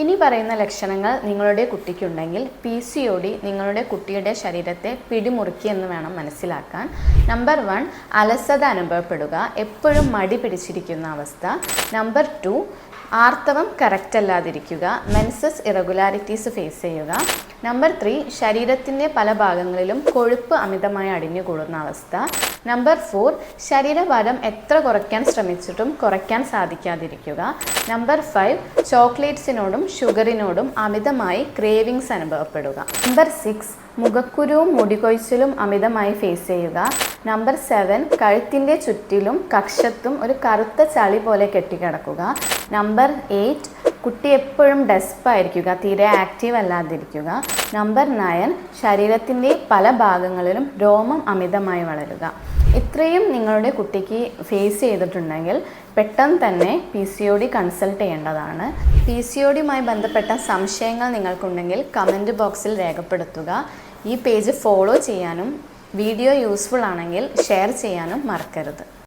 ഇനി പറയുന്ന ലക്ഷണങ്ങൾ നിങ്ങളുടെ കുട്ടിക്കുണ്ടെങ്കിൽ പി സി ഒ ഡി നിങ്ങളുടെ കുട്ടിയുടെ ശരീരത്തെ പിടിമുറുക്കി എന്ന് വേണം മനസ്സിലാക്കാൻ. നമ്പർ വൺ അലസത അനുഭവപ്പെടുക. എപ്പോഴും മടി പിടിച്ചിരിക്കുന്ന അവസ്ഥ. നമ്പർ ടു ആർത്തവം കറക്റ്റ് അല്ലാതിരിക്കുക മെൻസസ് ഇറഗുലാരിറ്റീസ് ഫേസ് ചെയ്യുക. നമ്പർ ത്രീ ശരീരത്തിന്റെ പല ഭാഗങ്ങളിലും കൊഴുപ്പ് അമിതമായി അടിഞ്ഞു കൂടുന്ന അവസ്ഥ. നമ്പർ ഫോർ ശരീരഭാരം എത്ര കുറയ്ക്കാൻ ശ്രമിച്ചിട്ടും കുറയ്ക്കാൻ സാധിക്കാതിരിക്കുക. നമ്പർ ഫൈവ് ചോക്ലേറ്റ്സിനോടും ഷുഗറിനോടും അമിതമായി ക്രേവിങ്സ് അനുഭവപ്പെടുക. നമ്പർ സിക്സ് മുഖക്കുരുവും മുടികൊഴിച്ചിലും അമിതമായി ഫേസ് ചെയ്യുക. നമ്പർ സെവൻ കഴുത്തിന്റെ ചുറ്റിലും കക്ഷത്തും ഒരു കറുത്ത ചളി പോലെ കെട്ടിക്കിടക്കുക. നമ്പർ എയ്റ്റ് കുട്ടി എപ്പോഴും ഡെസ്പായിരിക്കുക തീരെ ആക്റ്റീവ് അല്ലാതിരിക്കുക. നമ്പർ നയൻ ശരീരത്തിന്റെ പല ഭാഗങ്ങളിലും രോമം അമിതമായി വളരുക. ഇത്രയും നിങ്ങളുടെ കുട്ടിക്ക് ഫേസ് ചെയ്തിട്ടുണ്ടെങ്കിൽ പെട്ടെന്ന് തന്നെ P C O D consult ചെയ്യേണ്ടതാണ്. പി സി ഒ ഡിയുമായി ബന്ധപ്പെട്ട സംശയങ്ങൾ നിങ്ങൾക്കുണ്ടെങ്കിൽ കമന്റ് ബോക്സിൽ രേഖപ്പെടുത്തുക. ഈ പേജ് ഫോളോ ചെയ്യാനും വീഡിയോ യൂസ്ഫുൾ ആണെങ്കിൽ ഷെയർ ചെയ്യാനും മറക്കരുത്.